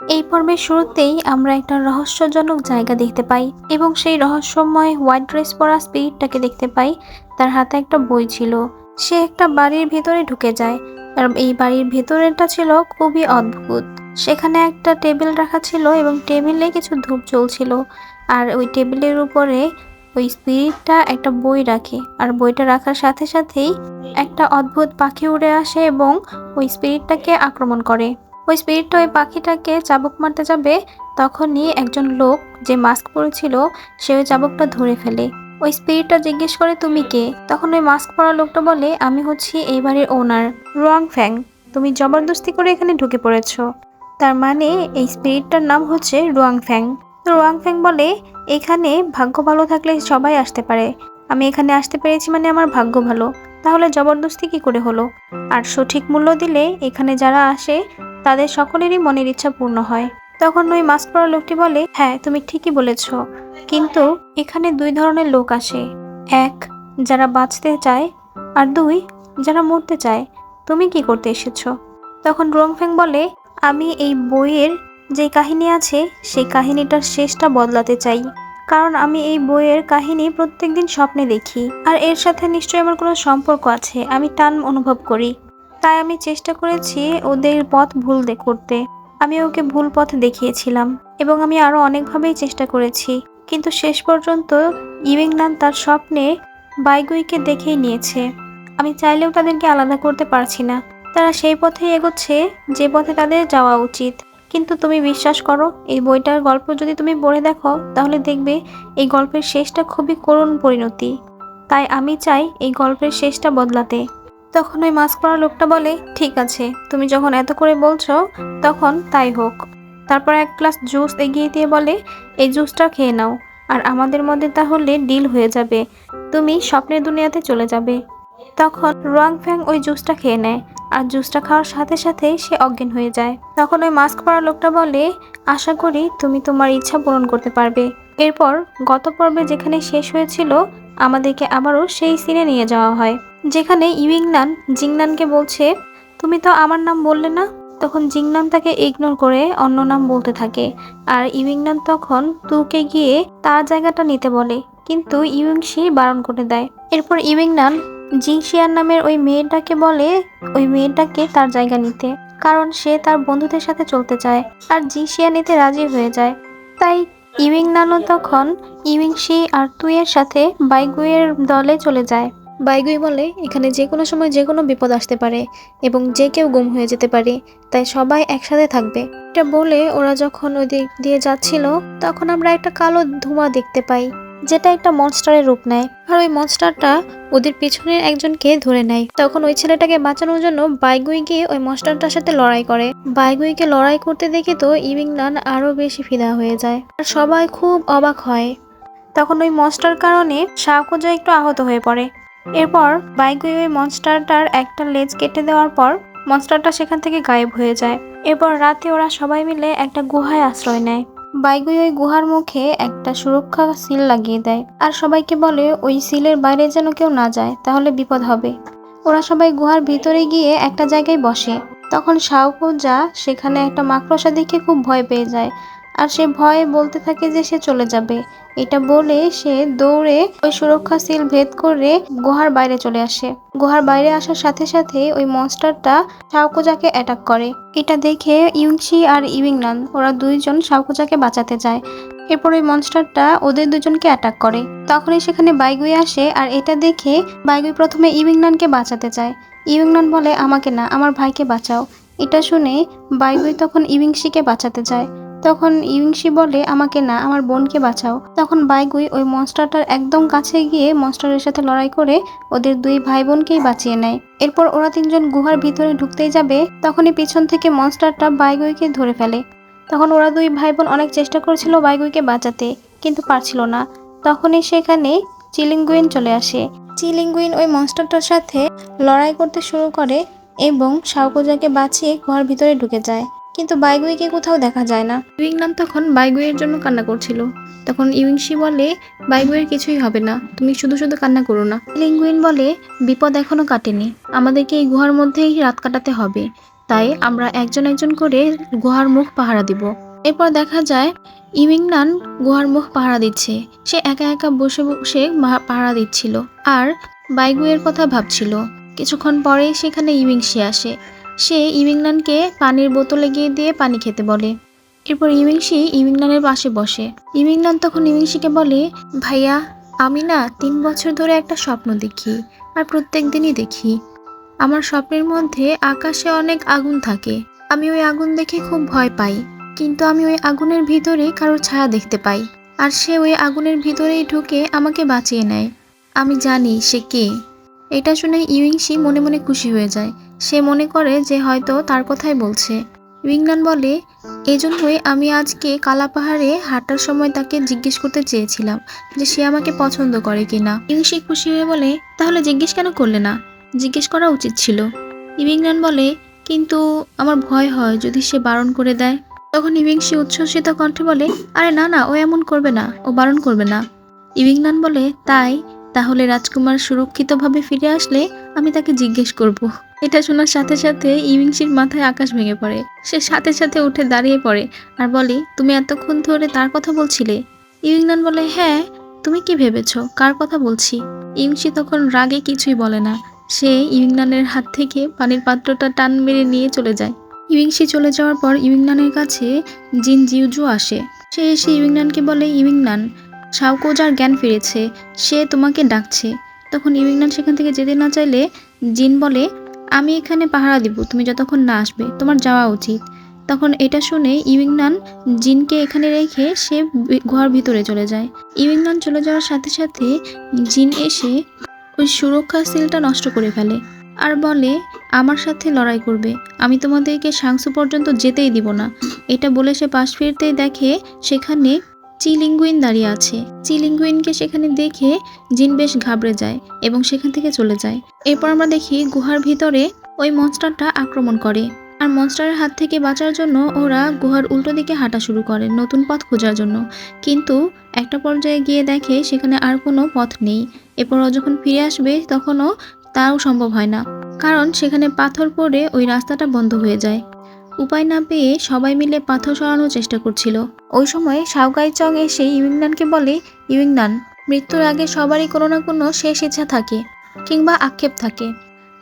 এই পর্বের শুরুতেই আমরা একটা রহস্যজনক জায়গা দেখতে পাই এবং সেই রহস্যময় হোয়াইট ড্রেস পরা স্পিরিটটাকে দেখতে পাই। তার হাতে একটা বই ছিল। সে একটা বাড়ির ভিতরে ঢুকে যায়। আর এই বাড়ির ভেতরেরটা ছিল খুবই অদ্ভুত। সেখানে একটা টেবিল রাখা ছিল এবং টেবিলে কিছু ধূপ জ্বলছিল। আর ওই টেবিলের উপরে ওই স্পিরিটটা একটা বই রাখে। আর বইটা রাখার সাথে সাথেই একটা অদ্ভুত পাখি উড়ে আসে এবং ওই স্পিরিটটাকে আক্রমণ করে। ওই স্পিরিটটা ওই পাখিটাকে চাবুক মারতে যাবে, তখনই একজন লোক যে মাস্ক পরেছিল, সে ওই চাবুকটা ধরে ফেলে। ওই স্পিরিটটা জিজ্ঞেস করে, তুমি কে? তখন ওই মাস্ক পরা লোকটা বলে, আমি হচ্ছি এই বাড়ির ওনার রুয়াং ফ্যাং। তুমি জবরদস্তি করে এখানে ঢুকে পড়েছ। তার মানে এই স্পিরিটটার নাম হচ্ছে রুয়াং ফ্যাং। তো রুয়াং ফ্যাং বলে, এখানে ভাগ্য ভালো থাকলে সবাই আসতে পারে। আমি এখানে আসতে পেরেছি মানে আমার ভাগ্য ভালো। তাহলে জবরদস্তি কি করে হলো? আর সঠিক মূল্য দিলে এখানে যারা আসে তাদের সকলেরই মনের ইচ্ছা পূর্ণ হয়। তখন ওই মাস্ক পরা লোকটি বলে হ্যাঁ তুমি ঠিকই বলেছ। কিন্তু এখানে দুই ধরনের লোক আসে। এক, যারা বাঁচতে চায়, আর দুই, যারা মরতে চায়। তুমি কি করতে এসেছ? তখন রংফেং বলে, আমি এই বইয়ের যে কাহিনী আছে, সেই কাহিনীটার শেষটা বদলাতে চাই। কারণ আমি এই বইয়ের কাহিনী প্রত্যেকদিন স্বপ্নে দেখি। আর এর সাথে নিশ্চয়ই আমার কোনো সম্পর্ক আছে। আমি টান অনুভব করি। তাই আমি চেষ্টা করেছি ওদের পথ ভুল করতে। আমি ওকে ভুল পথ দেখিয়েছিলাম এবং আমি আরও অনেকভাবেই চেষ্টা করেছি। কিন্তু শেষ পর্যন্ত ইউইংনান তার স্বপ্নে বাইগুইকে দেখেই নিয়েছে। আমি চাইলেও তাদেরকে আলাদা করতে পারছি না। তারা সেই পথেই এগোচ্ছে, যে পথে তাদের যাওয়া উচিত। কিন্তু তুমি বিশ্বাস করো, এই বইটার গল্প যদি তুমি পড়ে দেখো, তাহলে দেখবে এই গল্পের শেষটা খুবই করুণ পরিণতি। তাই আমি চাই এই গল্পের শেষটা বদলাতে। তখন ওই মাস্ক পরা লোকটা বলে, ঠিক আছে, তুমি যখন এত করে বলছো, তখন তাই হোক। তারপর এক গ্লাস জুস এগিয়ে দিয়ে বলে, এই জুসটা খেয়ে নাও, আর আমাদের মধ্যে তাহলে ডিল হয়ে যাবে। তুমি স্বপ্নের দুনিয়াতে চলে যাবে। তখন রুয়াং ফ্যাং ওই জুসটা খেয়ে নেয়, আর জুসটা খাওয়ার সাথে সাথেই সে অজ্ঞান হয়ে যায়। তখন ওই মাস্ক পরা লোকটা বলে, আশা করি তুমি তোমার ইচ্ছা পূরণ করতে পারবে। এরপর গত পর্বে যেখানে শেষ হয়েছিল আমাদেরকে আবারও সেই সিনে নিয়ে যাওয়া হয়। যেখানে ইউইংনান জিংনানকে বলছে, তুমি তো আমার নাম বললে না? তখন জিংনান তাকে ইগনোর করে অন্য নাম বলতে থাকে। আর ইউইংনান তখন তুকে গিয়ে তার জায়গাটা নিতে বলে, কিন্তু ইউইংশি বারণ করে দেয়। এরপর ইউইংনান জিংশিয়ার নামের ওই মেয়েটাকে বলে, ওই মেয়েটাকে তার জায়গা নিতে। কারণ সে তার বন্ধুদের সাথে চলতে চায়, আর জিংশিয়া নিতে রাজি হয়ে যায়। তাই ইউইং নানো তখন ইউইং সি আর তুইয়ের সাথে বাইগুইয়ের দলে চলে যায়। বাইগুই বলে, এখানে যে কোনো সময় যে কোনো বিপদ আসতে পারে এবং যে কেউ গুম হয়ে যেতে পারে, তাই সবাই একসাথে থাকবে। এটা বলে ওরা যখন ওই দিক দিয়ে যাচ্ছিল, তখন আমরা একটা কালো ধোঁয়া দেখতে পাই। যেটা একটা মনস্টারের রূপ নেয়। আর ওই মনস্টারটা ওদের পিছনের একজনকে ধরে নেয়। তখন ওই ছেলেটাকে বাঁচানোর জন্য বাইগুই গিয়ে ওই মনস্টারটার সাথে লড়াই করে। বাইগুইকে লড়াই করতে দেখে তো ইভিংনান আরও বেশি ফিদা হয়ে যায় আর সবাই খুব অবাক হয়। তখন ওই মনস্টার কারণে শাহকুজা একটু আহত হয়ে পড়ে। এরপর বাইগুই ওই মনস্টারটার একটা লেজ কেটে দেওয়ার পর মনস্টারটা সেখান থেকে গায়েব হয়ে যায়। এরপর রাতে ওরা সবাই মিলে একটা গুহায় আশ্রয় নেয়। বাইগুই ওই গুহার মুখে একটা সুরক্ষা সিল লাগিয়ে দেয়। আর সবাইকে বলে, ওই সিলের বাইরে যেন কেউ না যায়, তাহলে বিপদ হবে। ওরা সবাই গুহার ভিতরে গিয়ে একটা জায়গায় বসে। তখন শাহকুজা সেখানে একটা মাকড়সা দেখে খুব ভয় পেয়ে যায়। আর সে ভয়ে বলতে থাকে যে সে চলে যাবে। এটা বলে সে দৌড়ে ওই সুরক্ষা সিল ভেদ করে গুহার বাইরে চলে আসে। গুহার বাইরে আসার সাথে সাথে ওই মনস্টারটা শাওকুজাকে অ্যাটাক করে। এটা দেখে ইউংশি আর ইউইংনান, ওরা দুইজন শাওকুজাকে বাঁচাতে যায়। এরপর ওই মনস্টারটা ওদের দুজনকে অ্যাটাক করে। তখনই সেখানে বাইগুই আসে আর এটা দেখে বাইগুই প্রথমে ইউইংনানকে বাঁচাতে চায় ইউইংনান বলে, আমাকে না, আমার ভাইকে বাঁচাও। এটা শুনে বাইগুই তখন ইউইংশিকে বাঁচাতে যায়। তখন ইউংশি বলে, আমাকে না, আমার বোনকে বাঁচাও। তখন বাইগুই ওই মনস্টারটার একদম কাছে গিয়ে মনস্টারের সাথে লড়াই করে ওদের দুই ভাই বোনকেই বাঁচিয়ে নেয়। এরপর ওরা তিনজন গুহার ভিতরে ঢুকতেই যাবে, তখনই পিছন থেকে মনস্টারটা বাইগুইকে ধরে ফেলে। তখন ওরা দুই ভাই বোন অনেক চেষ্টা করেছিল বাইগুইকে বাঁচাতে, কিন্তু পারছিল না। তখনই সেখানে চিলিঙ্গুইন চলে আসে। চিলিঙ্গুইন ওই মনস্টারটার সাথে লড়াই করতে শুরু করে এবং শাওকুজাকে বাঁচিয়ে গুহার ভিতরে ঢুকে যায়। কিন্তু বাইগুইকে কোথাও দেখা যায় না। ইউইংনাম তখন বাইগুইয়ের জন্য কান্না করছিল। তখন ইউইংশি বলে, বাইগুইয়ের কিছুই হবে না, তুমি শুধু শুধু কান্না করো না। লিঙ্গুইন বলে, বিপদ এখনও কাটেনি, আমাদেরকে এই গুহার মধ্যেই রাত কাটাতে হবে। তাই আমরা একজন একজন করে গুহার মুখ পাহারা দিব। এরপর দেখা যায় ইমিংনান গুহার মুখ পাহারা দিচ্ছে। সে একা একা বসে বসে পাহারা দিচ্ছিল। আর বাইগুয়ের কথা ভাবছিল। কিছুক্ষণ পরেই সেখানে ইমিংসি আসে। সে ইমিংনানকে পানির বোতলে গিয়ে দিয়ে পানি খেতে বলে। এরপর ইমিংসি ইমিংনানের পাশে বসে। ইমিংনান তখন ইমিংসিকে বলে, ভাইয়া, আমি না তিন বছর ধরে একটা স্বপ্ন দেখি আর প্রত্যেক দিনই দেখি। আমার স্বপ্নের মধ্যে আকাশে অনেক আগুন থাকে। আমি ওই আগুন দেখে খুব ভয় পাই, কিন্তু আমি ওই আগুনের ভিতরে কারোর ছায়া দেখতে পাই। আর সে ওই আগুনের ভিতরেই ঢুকে আমাকে বাঁচিয়ে নেয়। আমি জানি সে কে। এটা শুনে ইউইংশি মনে মনে খুশি হয়ে যায়। সে মনে করে যে হয়তো তার কথাই বলছে। ইউইংনান বলে, এজন্যই আমি আজকে কালা পাহাড়ে হাঁটার সময় তাকে জিজ্ঞেস করতে চেয়েছিলাম যে সে আমাকে পছন্দ করে কিনা। ইউইংশি খুশি হয়ে বলে, তাহলে জিজ্ঞেস কেন করলে না? জিজ্ঞেস করা উচিত ছিল। ইউইংনান বলে, কিন্তু আমার ভয় হয় যদি সে বারণ করে দেয়। তখন ইভিংসি উচ্ছ্বসিত কণ্ঠে বলে, আরে না না, ও এমন করবে না। ও বারণ করবে না। ইভিংনান বলে, তাই? তাহলে রাজকুমার সুরক্ষিতভাবে ফিরে আসলে আমি তাকে জিজ্ঞেস করব। এটা শোনার সাথে সাথে ইভিংসির মাথায় আকাশ ভেঙে পড়ে। সে সাথে সাথে উঠে দাঁড়িয়ে পড়ে আর বলে, তুমি এতক্ষণ ধরে তার কথা বলছিলে? ইভিংনান বলে হ্যাঁ তুমি কি ভেবেছো? কার কথা বলছি? ইংসি তখন রাগে কিছুই বলে না। সে ইভিংনানের হাত থেকে পানির পাত্রটা টান মেরে নিয়ে চলে যায়। ইভিংসি চলে যাওয়ার পর ইভিংনানের কাছে জিন জিউজু আসে। সে এসে ইভিংনানকে বলে ইভিংনান সাউকোজার জ্ঞান ফিরেছে, সে তোমাকে ডাকছে। তখন ইভিংনান সেখান থেকে যেতে না চাইলে জিন বলে, আমি এখানে পাহারা দিব, তুমি যতক্ষণ না আসবে, তোমার যাওয়া উচিত। তখন এটা শুনে ইভিংনান জিনকে এখানে রেখে সে ঘর ভিতরে চলে যায়। ইভিংনান চলে যাওয়ার সাথে সাথে জিন এসে ওই সুরক্ষা সিলটা নষ্ট করে ফেলে আর বলে, আমার সাথে লড়াই করবে, আমি তোমাদেরকে সাংসু পর্যন্ত যেতেই দিব না। এটা বলে সে পাশ ফিরতেই দেখে সেখানে চিলিঙ্গুইন দাঁড়িয়ে আছে। চিলিঙ্গুইনকে সেখানে দেখে জিন বেশ ঘাবড়ে যায় এবং সেখান থেকে চলে যায়। এরপর আমরা দেখি গুহার ভিতরে ওই মনস্টারটা আক্রমণ করে। আর মনস্টারের হাত থেকে বাঁচার জন্য ওরা গুহার উল্টো দিকে হাঁটা শুরু করে নতুন পথ খোঁজার জন্য। কিন্তু একটা পর্যায়ে গিয়ে দেখে সেখানে আর কোনো পথ নেই। এরপর ও যখন ফিরে আসবে তখনও তাও সম্ভব হয় না। কারণ সেখানে পাথর পড়ে ওই রাস্তাটা বন্ধ হয়ে যায়। উপায় না পেয়ে সবাই মিলে পাথর সরানোর চেষ্টা করছিল। ওই সময় সাউকাই চং এসে ইউইংনানকে বলে, ইউইংনান, মৃত্যুর আগে সবারই কোনো না কোনো শেষ ইচ্ছা থাকে কিংবা আক্ষেপ থাকে।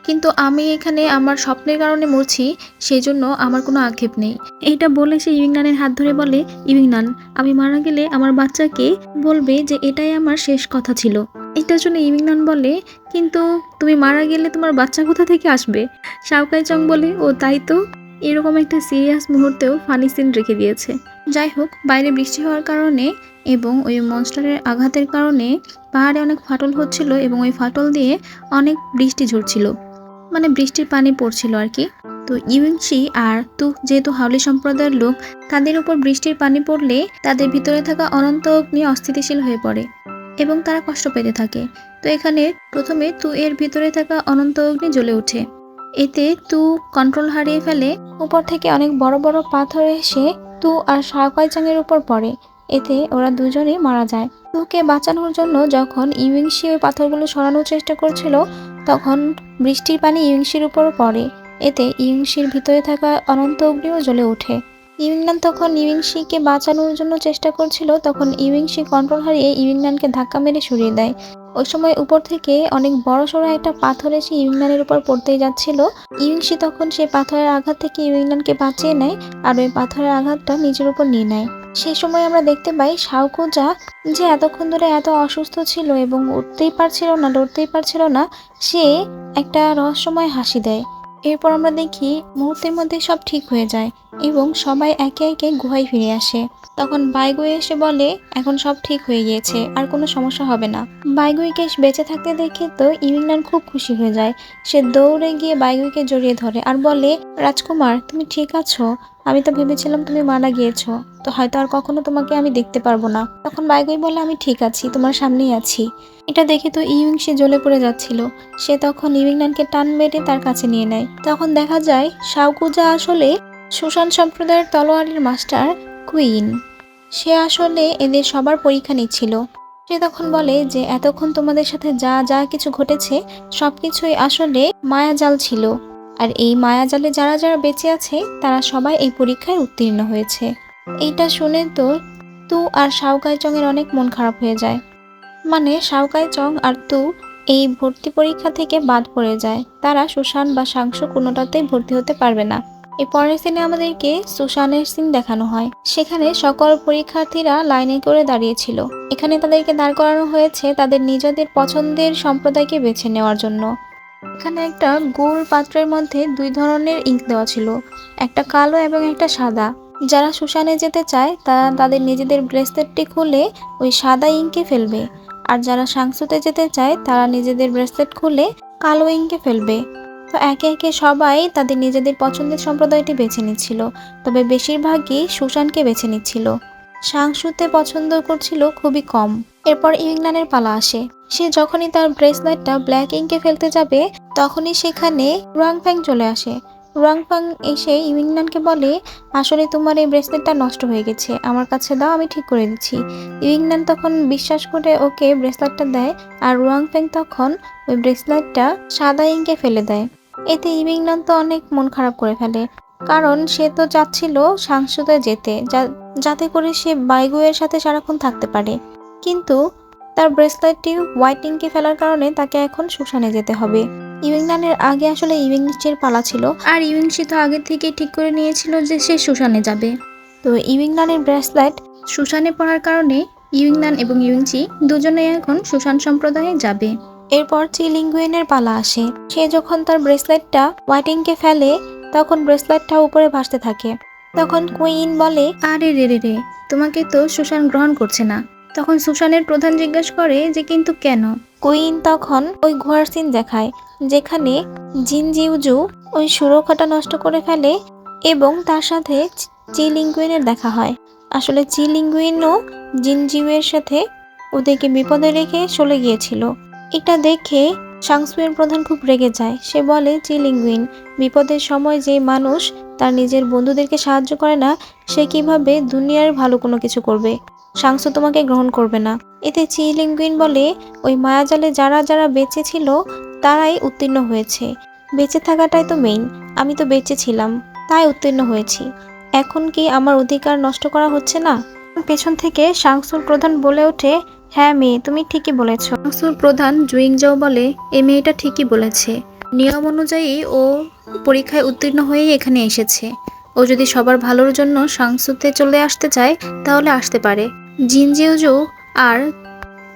কিন্তু আমি এখানে আমার স্বপ্নের কারণে মরছি সেই জন্য আমার কোনো আক্ষেপ নেই। এইটা বলে সে ইউইংনানের হাত ধরে বলে, ইউইংনান, আমি মারা গেলে আমার বাচ্চাকে বলবে যে এটাই আমার শেষ কথা ছিল। এটার জন্য ইউইংনান বলে, কিন্তু তুমি মারা গেলে তোমার বাচ্চা কোথা থেকে আসবে? শাওকাই চং বলে, ও, তাই তো। এরকম একটা সিরিয়াস মুহূর্তেও ফানি সিন রেখে দিয়েছে। যাই হোক, বাইরে বৃষ্টি হওয়ার কারণে এবং ওই মনস্টারের আঘাতের কারণে পাহাড়ে অনেক ফাটল হচ্ছিল এবং ওই ফাটল দিয়ে অনেক বৃষ্টি ঝরছিল। মানে বৃষ্টির পানি পড়ছিল আর কি। তো ইউইংশি আর তু যেহেতু হাউলি সম্প্রদায়ের লোক, তাদের উপর বৃষ্টির পানি পড়লে তাদের ভিতরে থাকা অনন্ত অগ্নি অস্থিতিশীল হয়ে পড়ে এবং তারা কষ্ট পেতে থাকে। তো এখানে প্রথমে তু এর ভিতরে থাকা অনন্ত অগ্নি জ্বলে ওঠে। এতে তু কন্ট্রোল হারিয়ে ফেলে উপর থেকে অনেক বড় বড় পাথর এসে তু আর শাহকাই চাঙের উপর পড়ে। এতে ওরা দুজনেই মারা যায়। তুকে বাঁচানোর জন্য যখন ইউইংশি ওই পাথরগুলো সরানোর চেষ্টা করছিল, তখন বৃষ্টির পানি ইউইংশির উপর পড়ে। এতে ইউইংশির ভিতরে থাকা অনন্ত অগ্নিও জ্বলে ওঠে। ইউইংনান তখন ইউইংশিকে বাঁচানোর জন্য চেষ্টা করছিল, তখন ইউইংশি কন্ট্রোল হারিয়ে ইউইংনানকে ধাক্কা মেরে সরিয়ে দেয়। ওই সময় উপর থেকে অনেক বড় সড়ো একটা পাথর এসে ইউইংনানের উপর পড়তেই যাচ্ছিল। ইউইংশি তখন সে পাথরের আঘাত থেকে ইউইংনানকে বাঁচিয়ে নেয় আর ওই পাথরের আঘাতটা নিজের উপর নিয়ে নেয়। সেই সময় আমরা দেখতে পাই শাওকুজা যে এতক্ষণ ধরে এত অসুস্থ ছিল এবং উঠতেই পারছিল না, লড়তেই পারছিল না, সে একটা রহস্যময় হাসি দেয়। এরপর আমরা দেখি মুহূর্তের মধ্যে সব ঠিক হয়ে যায়। এবং সবাই একে একে গুহায় ফিরে আসে। তখন বাইগুই এসে বলে, এখন সব ঠিক হয়ে গিয়েছে, আর কোনো সমস্যা হবে না। বাইগুইকে বেঁচে থাকতে দেখে তো ইউইংনান খুব খুশি হয়ে যায়। সে দৌড়ে গিয়ে বাইগুইকে জড়িয়ে ধরে আর বলে, রাজকুমার, তুমি ঠিক আছো? আমি তো ভেবেছিলাম তুমি মারা গিয়েছো। তো হয়তো আর কখনো তোমাকে আমি দেখতে পারব না। তখন বাইগুই বলে, আমি ঠিক আছি, তোমার সামনেই আছি। এটা দেখে তো ইউইং সে জ্বলে পড়ে যাচ্ছিল। সে তখন ইউইংনানকে টান মেরে তার কাছে নিয়ে নেয়। তখন দেখা যায় শাওকুজা আসলে সুশান সম্প্রদায়ের তলোয়ারের মাস্টার কুইন। সে আসলে এদের সবার পরীক্ষা নিচ্ছিল। সে তখন বলে যে, এতক্ষণ তোমাদের সাথে যা যা কিছু ঘটেছে, সবকিছুই আসলে মায়াজাল ছিল। আর এই মায়াজালে যারা যারা বেঁচে আছে, তারা সবাই এই পরীক্ষায় উত্তীর্ণ হয়েছে। এইটা শুনে তো তু আর শাওকাই চংয়ের অনেক মন খারাপ হয়ে যায়। মানে শাওকাই চং আর তু এই ভর্তি পরীক্ষা থেকে বাদ পড়ে যায়। তারা সুশান বা সাংশু কোনোটাতেই ভর্তি হতে পারবে না। এই পরের সিনে আমাদেরকে সুশানের সিন দেখানো হয়। সেখানে সকল পরীক্ষার্থীরা লাইনে করে দাঁড়িয়েছিল। এখানে তাদেরকে দাঁড় করানো হয়েছে তাদের নিজেদের পছন্দের সম্প্রদায়কে বেছে নেওয়ার জন্য। এখানে একটা গোল পাত্রের মধ্যে দুই ধরনের ইঙ্ক দেওয়া ছিল, একটা কালো এবং একটা সাদা। যারা সুশানে যেতে চায়, তারা তাদের নিজেদের ব্রেসলেটটি খুলে ওই সাদা ইঙ্কে ফেলবে। আর যারা সাংসুতে যেতে চায়, তারা নিজেদের ব্রেসলেট খুলে কালো ইঙ্কে ফেলবে। তো একে একে সবাই তাদের নিজেদের পছন্দের সম্প্রদায়টি বেছে নিচ্ছিল, তবে বেশিরভাগই সুশানকে বেছে নিচ্ছিল। সাংসুতে পছন্দ করছিল খুবই কম। এরপর ইংল্যান্ডের পালা আসে। সে যখনই তার ব্রেসলেটটা ব্ল্যাক ইঙ্কে ফেলতে যাবে, তখনই সেখানে রুয়াংফ্যাং চলে আসে। রুয়াংফ্যাং এসে ইংল্যান্ডকে বলে, আসলে তোমার এই ব্রেসলেটটা নষ্ট হয়ে গেছে, আমার কাছে দাও, আমি ঠিক করে দিচ্ছি। ইংল্যান্ড তখন বিশ্বাস করে ওকে ব্রেসলেটটা দেয়, আর রুয়াংফ্যাং তখন ওই ব্রেসলেটটা সাদা ইঙ্কে ফেলে দেয়। এতে ইংল্যান্ড তো অনেক মন খারাপ করে ফেলে। কারণ সে তো চাচ্ছিল সাংসদে যেতে যাতে করে সে বাইগুয়ের সাথে সারাক্ষণ থাকতে পারে। কিন্তু তার ব্রেসলেটটি হোয়াইট ইঙ্কে ফেলার কারণে তাকে এখন শুশানে যেতে হবে। ইউইংনানের আগে আসলে ইউইংচির পালা ছিল। আর ইউইংশি তো আগে থেকে ঠিক করে নিয়েছিল যে সে শুশানে যাবে। তো ইউইংনানের ব্রেসলেট শুশানে পড়ার কারণে ইউইংনান এবং ইউইংচি দুজনেই এখন শুশান সম্প্রদায়ে যাবে। এরপর চিলিঙ্গুয়েনের পালা আসে। সে যখন তার ব্রেসলেটটা হোয়াইটিংকে ফেলে তখন ব্রেসলেটটা উপরে ভাসতে থাকে। তখন কুইন বলে আরে রে রে রে তোমাকে তো সুশান গ্রহণ করছে না। তখন সুশানের প্রধান জিজ্ঞেস করে যে কিন্তু কেন? কুইন তখন ওই গুহার সিন দেখায় যেখানে জিনজিউজু ওই সুরক্ষাটা নষ্ট করে ফেলে এবং তার সাথে চিলিঙ্গুইনের দেখা হয়। আসলে চিলিঙ্গুইনও জিনজিউয়ের সাথে ওদেরকে বিপদে রেখে চলে গিয়েছিল। এটা দেখে সাংসুয়ের প্রধান খুব রেগে যায়। সে বলে চিলিঙ্গুইন বিপদের সময় যে মানুষ তার নিজের বন্ধুদেরকে সাহায্য করে না, সে কীভাবে দুনিয়ার ভালো কোনো কিছু করবে? সাংসু তোমাকে গ্রহণ করবে না। এতে চিলিঙ্গুইন বলে, ওই মায়াজালে যারা যারা বেঁচে ছিল, তারাই উত্তীর্ণ হয়েছে। বেঁচে থাকাটাই তো মেইন আমি তো বেঁচে ছিলাম, তাই উত্তীর্ণ হয়েছি। এখন কি আমার অধিকার নষ্ট করা হচ্ছে না? পেছন থেকে সাংসুর প্রধান বলে ওঠে হ্যাঁ মেয়ে, তুমি ঠিকই বলেছ। সাংসুর প্রধান জুইংজাও বলে, এ মেয়েটা ঠিকই বলেছে। নিয়ম অনুযায়ী ও পরীক্ষায় উত্তীর্ণ হয়েই এখানে এসেছে। ও যদি সবার ভালোর জন্য সাংসুতে চলে আসতে চায়, তাহলে আসতে পারে। জিনজিউজু আর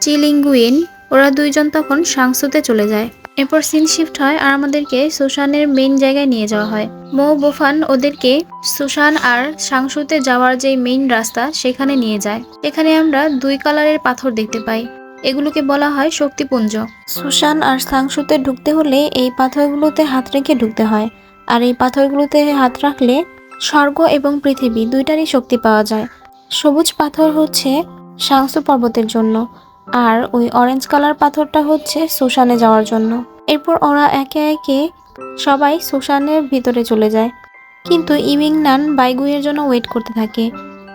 চিলিঙ্গুইন ওরা দুইজন তখন সাংসুতে চলে যায়। এরপর সিন শিফট হয় আর আমাদেরকে সুশানের মেইন জায়গায় নিয়ে যাওয়া হয়। মো বোফান ওদেরকে সুশান আর সাংসুতে যাওয়ার যে মেইন রাস্তা, সেখানে নিয়ে যায়। এখানে আমরা দুই কালারের পাথর দেখতে পাই। এগুলোকে বলা হয় শক্তিপুঞ্জ। সুশান আর সাংসুতে ঢুকতে হলে এই পাথরগুলোতে হাত রেখে ঢুকতে হয়। আর এই পাথরগুলোতে হাত রাখলে স্বর্গ এবং পৃথিবী দুইটারই শক্তি পাওয়া যায়। সবুজ পাথর হচ্ছে সাংসু পর্বতের জন্য, আর ওই অরেঞ্জ কালার পাথরটা হচ্ছে সুশানে যাওয়ার জন্য। এরপর ওরা একে একে সবাই সুশানের ভিতরে চলে যায়। কিন্তু ইমিংনান বাইগুইয়ের জন্য ওয়েট করতে থাকে।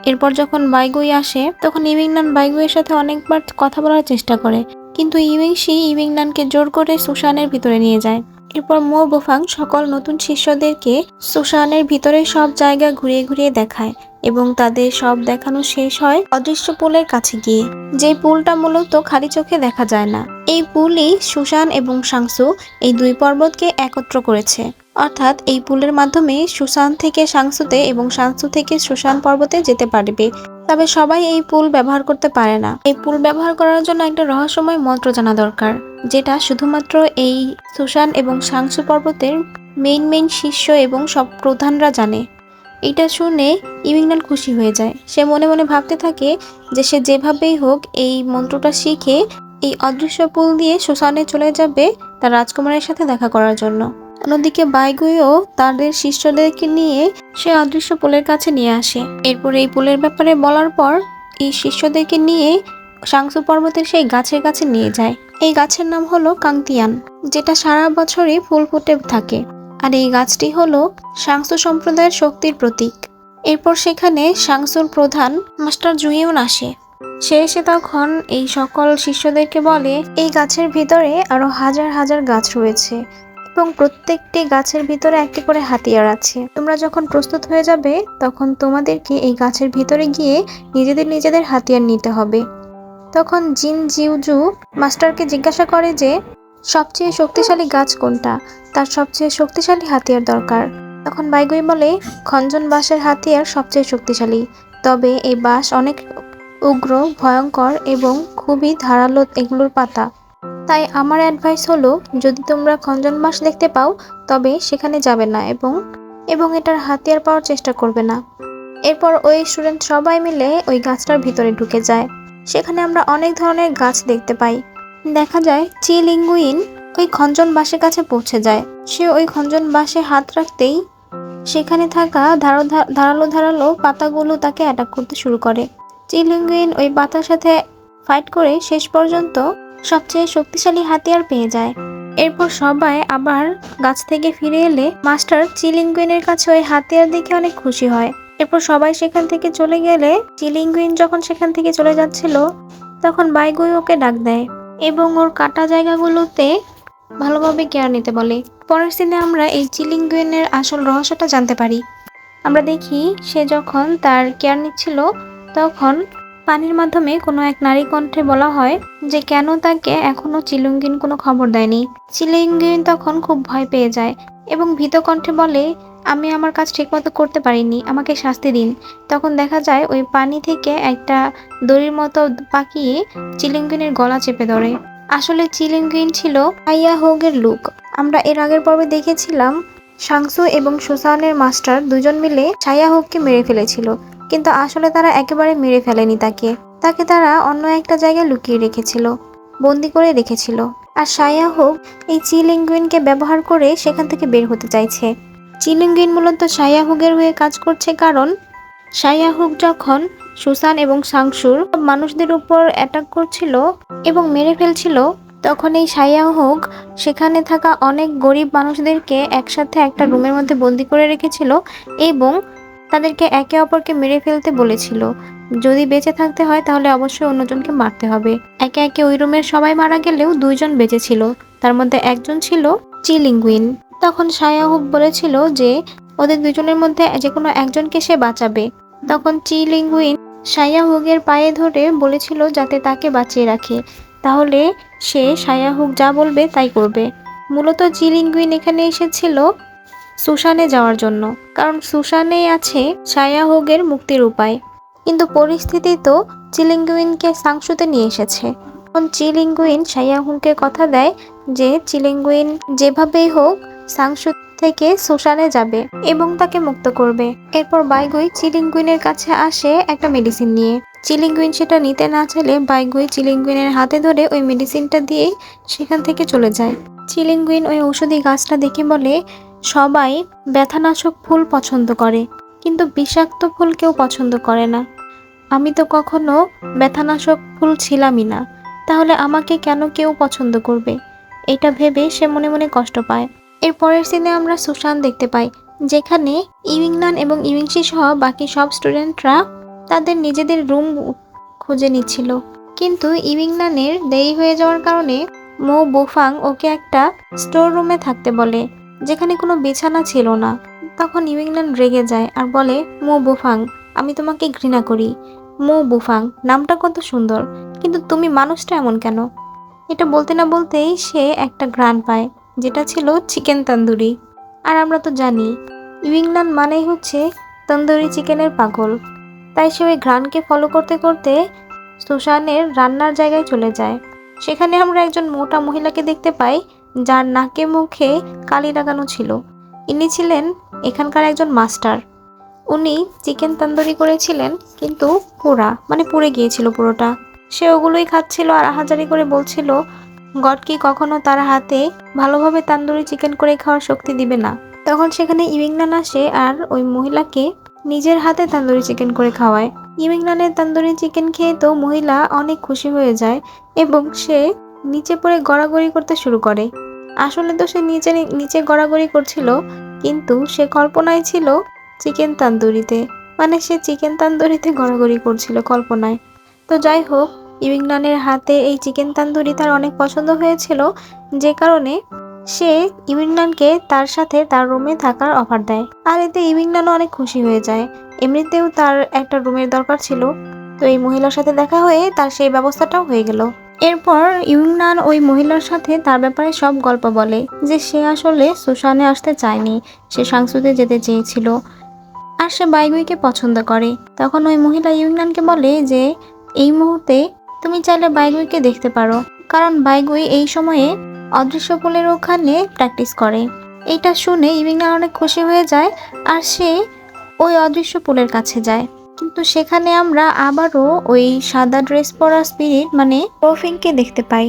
এরপর যখন বাইগুই আসে, তখন ইমিংনান বাইগুইয়ের সাথে অনেকবার কথা বলার চেষ্টা করে। কিন্তু ইমিংশি ইমিংনানকে জোর করে সুশানের ভিতরে নিয়ে যায়। এরপর মো বোফাং সকল নতুন শিষ্যদেরকে সুশানের ভিতরে সব জায়গা ঘুরিয়ে ঘুরিয়ে দেখায়। এবং তাদের সব দেখানো শেষ হয় অদৃশ্য পুলের কাছে গিয়ে। যে পুলটা মূলত খালি চোখে দেখা যায় না। এই পুলই সুশান এবং সাংসু এই দুই পর্বতকে একত্র করেছে। অর্থাৎ এই পুলের মাধ্যমে সুশান থেকে সাংসুতে এবং সাংসু থেকে সুশান পর্বতে যেতে পারবে। তবে সবাই এই পুল ব্যবহার করতে পারে না। এই পুল ব্যবহার করার জন্য একটা রহস্যময় মন্ত্র জানা দরকার, যেটা শুধুমাত্র এই সুশান এবং সাংসু পর্বতের মেইন মেইন শিষ্য এবং সব প্রধানরা জানে। এটা শুনে ইমিংনান খুশি হয়ে যায়। সে মনে মনে ভাবতে থাকে যে সে যেভাবেই হোক এই মন্ত্রটা শিখে এই অদৃশ্য পুল দিয়ে শ্মশানে চলে যাবে তার রাজকুমারের সাথে দেখা করার জন্য। অন্যদিকে বাইগুইও তাদের শিষ্যদেরকে নিয়ে সে অদৃশ্য পুলের কাছে নিয়ে আসে। এরপর এই পুলের ব্যাপারে বলার পর এই শিষ্যদেরকে নিয়ে সাংসু পর্বতের সেই গাছের কাছে নিয়ে যায়। এই গাছের নাম হলো কাংতিয়ান, যেটা সারা বছরই ফুল ফুটে থাকে। আর এই গাছটি হলো সাংসু সম্প্রদায়ের শক্তির প্রতীক। এরপর সেখানে সাংসুর প্রধান মাস্টার জুইউন আসে। সে এসে তখন এই সকল শিষ্যদেরকে বলে, এই গাছের ভিতরে আরও হাজার হাজার গাছ রয়েছে এবং প্রত্যেকটি গাছের ভিতরে একটি করে হাতিয়ার আছে। তোমরা যখন প্রস্তুত হয়ে যাবে, তখন তোমাদেরকে এই গাছের ভিতরে গিয়ে নিজেদের নিজেদের হাতিয়ার নিতে হবে। তখন জিন জিউজু মাস্টারকে জিজ্ঞাসা করে যে সবচেয়ে শক্তিশালী গাছ কোনটা? তার সবচেয়ে শক্তিশালী হাতিয়ার দরকার। তখন বাইগুই বলে, খঞ্জন বাঁশের হাতিয়ার সবচেয়ে শক্তিশালী। তবে এই বাঁশ অনেক উগ্র, ভয়ঙ্কর এবং খুবই ধারালো এগুলোর পাতা। তাই আমার অ্যাডভাইস হলো, যদি তোমরা খঞ্জন বাঁশ দেখতে পাও, তবে সেখানে যাবে না এবং এবং এটার হাতিয়ার পাওয়ার চেষ্টা করবে না। এরপর ওই স্টুডেন্ট সবাই মিলে ওই গাছটার ভিতরে ঢুকে যায়। সেখানে আমরা অনেক ধরনের গাছ দেখতে পাই। দেখা যায়, চিলিঙ্গুইন ওই খঞ্জন বাঁশের কাছে পৌঁছে যায়। সে ওই খঞ্জন বাঁশে হাত রাখতেই সেখানে থাকা ধারালো ধারালো পাতাগুলো তাকে অ্যাটাক করতে শুরু করে। চিলিঙ্গুইন ওই পাতার সাথে ফাইট করে শেষ পর্যন্ত সবচেয়ে শক্তিশালী হাতিয়ার পেয়ে যায়। এরপর সবাই আবার গাছ থেকে ফিরে এলে মাস্টার চিলিঙ্গুইনের কাছে ওই হাতিয়ার দেখে অনেক খুশি হয়। এরপর সবাই সেখান থেকে চলে গেলে চিলিঙ্গুইন যখন সেখান থেকে চলে যাচ্ছিল, তখন বাইগুই ওকে ডাক দেয়। এবং ওর কাটা জায়গাগুলোতে ভালোভাবে কেয়ার নিতে বলে। পরের দিনে আমরা এই চিলিঙ্গুইনের আসল রহস্যটা জানতে পারি। আমরা দেখি সে যখন তার কেয়ার নিচ্ছিল, তখন পানির মাধ্যমে কোনো এক নারী কণ্ঠে বলা হয় যে কেন তাকে এখনও চিলিঙ্গিন কোনো খবর দেয়নি। চিলিঙ্গিন তখন খুব ভয় পেয়ে যায় এবং ভীত কণ্ঠে বলে আমি আমার কাজ ঠিকমতো করতে পারিনি, আমাকে শাস্তি দিন। তখন দেখা যায় ওই পানি থেকে একটা দড়ির মতো পাকিয়ে চিলিঙ্গিনের গলা চেপে ধরে। আসলে চিলিঙ্গিন ছিল আইয়া হোগের লুক। আমরা এর আগের পর্বে দেখেছিলাম, সাংসু এবং সুসানের মাস্টার দুজন মিলে ছায়া হোককে মেরে ফেলেছিল। কিন্তু আসলে তারা একেবারে মেরে ফেলেনি তাকে। তাকে তারা অন্য একটা জায়গায় লুকিয়ে রেখেছিল, বন্দি করে রেখেছিল। আর সায়া হোক এই চিলিঙ্গুইনকে ব্যবহার করে সেখান থেকে বের হতে চাইছে। চিলিঙ্গুইন মূলত সায়া হুগের হয়ে কাজ করছে কারণ সায়া হুক যখন সুসান এবং সাংসুর মানুষদের উপর অ্যাটাক করছিল এবং মেরে ফেলছিল, তখন এই সায়া হোক সেখানে থাকা অনেক গরিব মানুষদেরকে একসাথে একটা রুমের মধ্যে বন্দি করে রেখেছিল এবং তাদেরকে একে অপরকে মেরে ফেলতে বলেছিল। যদি বেঁচে থাকতে হয়, তাহলে অবশ্যই অন্যজনকে মারতে হবে। একে একে ওই রুমের সবাই মারা গেলেও দুইজন বেঁচে ছিল। তার মধ্যে একজন ছিল চিলিঙ্গুইন। তখন সায়াহুক বলেছিল যে, ওদের দুজনের মধ্যে যে কোনো একজনকে সে বাঁচাবে। তখন চিলিঙ্গুইন সায়াহুগের পায়ে ধরে বলেছিল যাতে তাকে বাঁচিয়ে রাখে। তাহলে সে সায়াহুক যা বলবে তাই করবে। মূলত চিলিঙ্গুইন এখানে এসেছিল সুশানে যাওয়ার জন্য। কারণ সুশানে আছে সায়াহুগের মুক্তির উপায়। কিন্তু পরিস্থিতি তো চিলিঙ্গুইনকে সাংসুতে নিয়ে এসেছে। তখন সায়াহুকে কথা দেয় যে চিলিঙ্গুইন যেভাবেই হোক সাংসু থেকে সুশানে যাবে এবং তাকে মুক্ত করবে। এরপর বাইগুই চিলিঙ্গুইনের কাছে আসে একটা মেডিসিন নিয়ে। চিলিঙ্গুইন সেটা নিতে না চাইলে বাইগুই চিলিঙ্গুইনের হাতে ধরে ওই মেডিসিনটা দিয়ে সেখান থেকে চলে যায়। চিলিঙ্গুইন ওই ঔষধি গাছটা দেখে বলে, সবাই ব্যথানাশক ফুল পছন্দ করে, কিন্তু বিষাক্ত ফুল কেউ পছন্দ করে না। আমি তো কখনো ব্যথানাশক ফুল ছিলামই না, তাহলে আমাকে কেন কেউ পছন্দ করবে? এটা ভেবে সে মনে মনে কষ্ট পায়। এর পরের সিনে আমরা সুশান দেখতে পাই, যেখানে ইউইংনান এবং ইউইংশি সহ বাকি সব স্টুডেন্টরা তাদের নিজেদের রুম খুঁজে নিচ্ছিল। কিন্তু ইউইংনানের দেরি হয়ে যাওয়ার কারণে মো বোফাং ওকে একটা স্টোর রুমে থাকতে বলে, যেখানে কোনো বিছানা ছিল না। তখন ইউইংনান রেগে যায় আর বলে, মো বোফাং, আমি তোমাকে ঘৃণা করি। মো বুফাং, নামটা কত সুন্দর, কিন্তু তুমি মানুষটা এমন কেন? এটা বলতে না বলতেই সে একটা ঘ্রাণ পায়। যেটা ছিল চিকেন তন্দুরি। আর আমরা তো জানি ইউইংনান মানেই হচ্ছে তন্দুরি চিকেনের পাগল। তাই সে ওই ঘ্রাণকে ফলো করতে করতে সুশানের রান্নার জায়গায় চলে যায়। সেখানে আমরা একজন মোটা মহিলাকে দেখতে পাই, যার নাকে মুখে কালি লাগানো ছিল। ইনি ছিলেন এখানকার একজন মাস্টার। উনি চিকেন তন্দুরি করেছিলেন, কিন্তু পোড়া মানে পুড়ে গিয়েছিল পুরোটা। সে ওগুলোই খাচ্ছিল আর হাজারি করে বলছিল গড কি কখনো তার হাতে ভালোভাবে তান্দুরি চিকেন করে খাওয়ার শক্তি দিবে না। তখন সেখানে ইউইংনান আসে আর ওই মহিলাকে নিজের হাতে তান্দুরি চিকেন করে খাওয়ায়। ইউইংনানের তান্দুরি চিকেন খেয়ে তো মহিলা অনেক খুশি হয়ে যায় এবং সে নিচে পড়ে গড়াগড়ি করতে শুরু করে। আসলে তো সে নিচে নিচে গড়াগড়ি করছিল, কিন্তু সে কল্পনায় ছিল চিকেন তান্দুরিতে। মানে সে চিকেন তান্দুরিতে গড়াগড়ি করছিল কল্পনায়। তো যাই হোক ইউইংনানের হাতে এই চিকেন তান্দুরি তার অনেক পছন্দ হয়েছিল, যে কারণে সে ইউইংনানকে তার সাথে তার রুমে থাকার অফার দেয়। আর এতে ইউইংনানও অনেক খুশি হয়ে যায়। এমনিতেও তার একটা রুমের দরকার ছিল, তো এই মহিলার সাথে দেখা হয়ে তার সেই ব্যবস্থাটাও হয়ে গেল। এরপর ইউংনান ওই মহিলার সাথে তার ব্যাপারে সব গল্প বলে, যে সে আসলে সুশানে আসতে চায়নি, সে সাংসুতে যেতে চেয়েছিল, আর সে বাইগুইকে পছন্দ করে। তখন ওই মহিলা ইউংনানকে বলে যে, এই মুহূর্তে তুমি চাইলে বাইগুইকে দেখতে পারো, কারণ বাইগুই এই সময়ে অদৃশ্য পোলের ওখানে প্র্যাকটিস করে। এইটা শুনে ইউংনান অনেক খুশি হয়ে যায়, আর সে ওই অদৃশ্য পোলের কাছে যায়। কিন্তু সেখানে আমরা আবারও ওই সাদা ড্রেস পরা স্পিরিট মানে ডোফিংকে দেখতে পাই।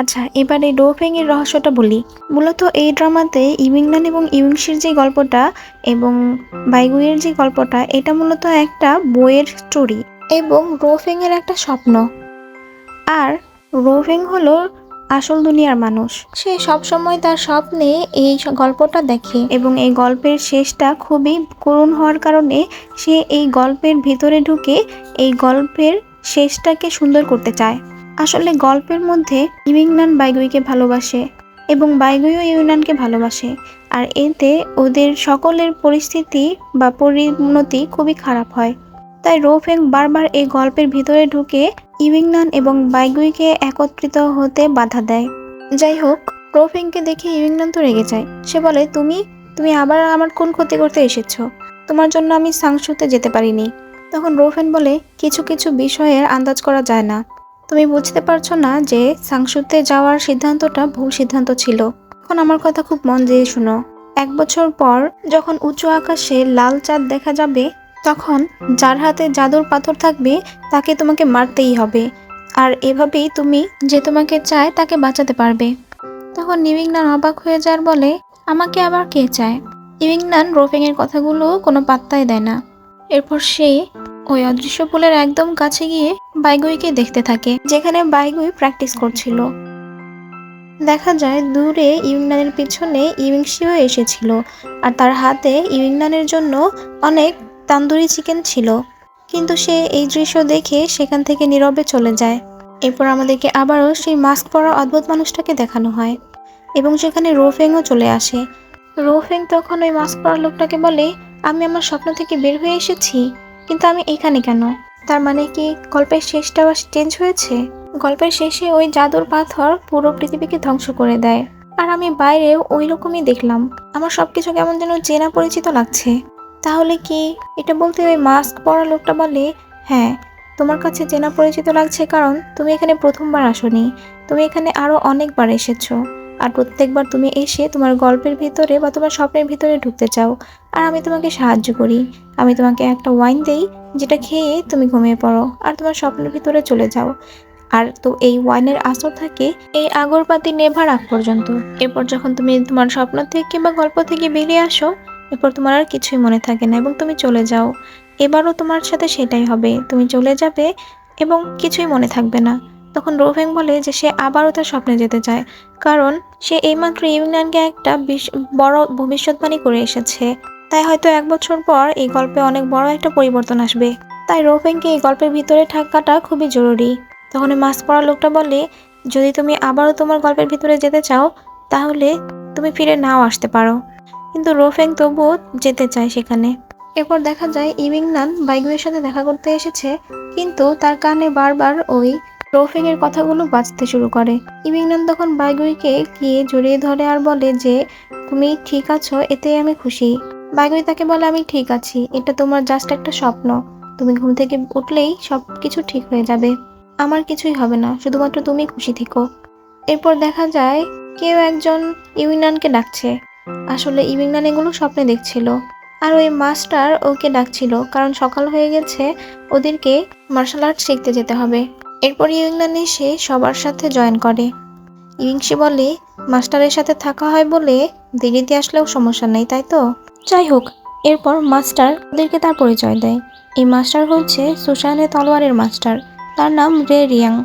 আচ্ছা এবারে ডোফিং এর রহস্যটা বলি। মূলত এই ড্রামাতে ইউইংনান এবং ইউংশির যে গল্পটা এবং বাইগুইয়ের যে গল্পটা, এটা মূলত একটা বইয়ের স্টোরি এবং রোফিং এর একটা স্বপ্ন। আর রোফিং হলো আসল দুনিয়ার মানুষ। সে সবসময় তার স্বপ্নে এই গল্পটা দেখে। এবং এই গল্পের শেষটা খুবই করুণ হওয়ার কারণে সে এই গল্পের ভিতরে ঢুকে এই গল্পের শেষটাকে সুন্দর করতে চায়। আসলে গল্পের মধ্যে ইউইংনান বাইগুইকে ভালোবাসে এবং বাইগুইও ইউনানকে ভালোবাসে। আর এতে ওদের সকলের পরিস্থিতি বা পরিণতি খুবই খারাপ হয়। তাই রোফেং বারবার এই গল্পের ভিতরে ঢুকে ইউইংনান এবং বাইগুইকে একত্রিত হতে বাধা দেয়। যাই হোক রোফেংকে দেখে ইউইংনান তো রেগে যায়। সে বলে, তুমি? তুমি আবার আমার কোন ক্ষতি করতে এসেছ? তোমার জন্য আমি সাংসুতে যেতে পারিনি। তখন রোফেন বলে, কিছু কিছু বিষয়ের আন্দাজ করা যায় না। তুমি বুঝতে পারছ না যে সাংসুতে যাওয়ার সিদ্ধান্তটা ভুল সিদ্ধান্ত ছিল। এখন আমার কথা খুব মন দিয়ে শুনো। এক বছর পর যখন উঁচু আকাশে লাল চাঁদ দেখা যাবে তখন যার হাতে জাদুর পাথর থাকবে, তাকে তোমাকে মারতেই হবে। আর এভাবেই তুমি যে তোমাকে চায়, তাকে বাঁচাতে পারবে। তখন ইউইংনান অবাক হয়ে যার বলে, আমাকে আবার কে চায়? ইউইংনান রোফিং এর কথাগুলো কোনো পাত্তাই দেয় না। এরপর সে ওই অদৃশ্য পুলের একদম কাছে গিয়ে বাইগুইকে দেখতে থাকে, যেখানে বাইগুই প্র্যাকটিস করছিল। দেখা যায় দূরে ইউংনানের পিছনে ইউংশিও এসেছিল, আর তার হাতে ইউংনানের জন্য অনেক তান্দুরি চিকেন ছিল, কিন্তু সে এই দৃশ্য দেখে সেখান থেকে নীরবে চলে যায়। এরপর আমাদেরকে আবারও সেই মাস্ক পরা অদ্ভুত মানুষটাকে দেখানো হয় এবং সেখানে রোফেংও চলে আসে। রোফেং তখন ওই মাস্ক পরা লোকটাকে বলে, আমি আমার স্বপ্ন থেকে বের হয়ে এসেছি, কিন্তু আমি এখানে কেন? তার মানে কি গল্পের শেষটা চেঞ্জ হয়েছে? গল্পের শেষে ওই জাদুর পাথর পুরো পৃথিবীকে ধ্বংস করে দেয়। আর আমি বাইরেও ওই রকমই দেখলাম। আমার সবকিছু কেমন যেন চেনা পরিচিত লাগছে। তাহলে কি? এটা বলতে ওই মাস্ক পরা লোকটা বলে হ্যাঁ তোমার কাছে চেনা পরিচিত লাগছে কারণ তুমি এখানে প্রথমবার আসোনি। তুমি এখানে আরও অনেকবার এসেছ। আর প্রত্যেকবার তুমি এসে তোমার গল্পের ভিতরে বা তোমার স্বপ্নের ভিতরে ঢুকতে চাও। আর আমি তোমাকে সাহায্য করি। আমি তোমাকে একটা ওয়াইন দেই, যেটা খেয়ে তুমি ঘুমিয়ে পড়ো আর তোমার স্বপ্নের ভিতরে চলে যাও। আর তো এই ওয়াইনের আসর থাকে এই আগরবাতি নেভার আগ পর্যন্ত। এরপর যখন তুমি তোমার স্বপ্ন থেকে বা গল্প থেকে বেরিয়ে আসো এরপর তোমার আর কিছুই মনে থাকে না এবং তুমি চলে যাও। এবারও তোমার সাথে সেটাই হবে। তুমি চলে যাবে এবং কিছুই মনে থাকবে না। তখন রোভেং বলে যে সে আবারও তার স্বপ্নে যেতে চায়, কারণ সে এইমাত্র ইউনিয়নকে একটা বড় ভবিষ্যৎবাণী করে এসেছে। তাই হয়তো এক বছর পর এই গল্পে অনেক বড় একটা পরিবর্তন আসবে। তাই রোভেংকে এই গল্পের ভিতরে থাকাটা খুবই জরুরি। তখন মাস্ক পরা লোকটা বলে, যদি তুমি আবারও তোমার গল্পের ভিতরে যেতে চাও, তাহলে তুমি ফিরে নাও আসতে পারো। কিন্তু রোফেং তবুও যেতে চায় সেখানে। এরপর দেখা যায় ইভিংনান বাইগুয়ের সাথে দেখা করতে এসেছে, কিন্তু তার কানে বারবার ওই রোফিং এর কথাগুলো বাজতে শুরু করে। ইভিংনান তখন বাইগুইকে গিয়ে জড়িয়ে ধরে আর বলে যে, তুমি ঠিক আছো এতে আমি খুশি। বাইগুই তাকে বলে, আমি ঠিক আছি, এটা তোমার জাস্ট একটা স্বপ্ন। তুমি ঘুম থেকে উঠলেই সব কিছু ঠিক হয়ে যাবে। আমার কিছুই হবে না, শুধুমাত্র তুমি খুশি থেকো। এরপর দেখা যায় কেউ একজন ইউনানকে ডাকছে। আসলে ইউনান এগুলো স্বপ্নে দেখছিল। আর ওই মাস্টার ওকে ডাকছিল, কারণ সকাল হয়ে গেছে, ওদেরকে মার্শাল আর্ট শিখতে যেতে হবে। এরপর ইউংনান এসে সবার সাথে জয়েন করে। ইউংশি বলে, মাস্টারের সাথে থাকা হয় বলে দেরিতে আসলেও সমস্যা নেই, তাই তো? যাই হোক, এরপর মাস্টার ওদেরকে তার পরিচয় দেয়। এই মাস্টার হচ্ছে সুশানে তলোয়ারের মাস্টার, তার নাম রে রিয়াং।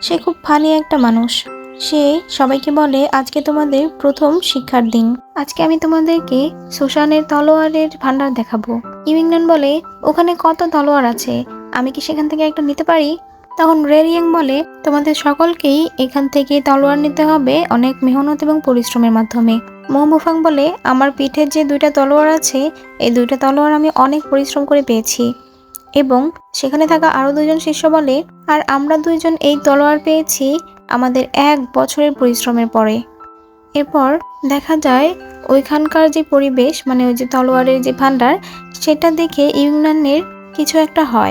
সে খুব ফানি একটা মানুষ। সে সবাইকে বলে, আজকে তোমাদের প্রথম শিক্ষার দিন। আজকে আমি তোমাদেরকে সুশানের তলোয়ারের ভান্ডার দেখাবো। ইউইংনান বলে, ওখানে কত তলোয়ার আছে? আমি কি সেখান থেকে একটা নিতে পারি? তখন রেরিয়াং বলে, তোমাদের সকলকেই এখান থেকে তলোয়ার নিতে হবে অনেক মেহনত এবং পরিশ্রমের মাধ্যমে। মোহমুফাং বলে, আমার পিঠে যে দুইটা তলোয়ার আছে, এই দুইটা তলোয়ার আমি অনেক পরিশ্রম করে পেয়েছি। এবং সেখানে থাকা আরও দুজন শিষ্য বলে, আর আমরা দুইজন এই তলোয়ার পেয়েছি আমাদের এক বছরের পরিশ্রমের পরে। এরপর দেখা যায়, ওইখানকার যে পরিবেশ মানে ওই যে তলোয়ারের যে ভান্ডার সেটা দেখে ইউনানের কিছু একটা হয়।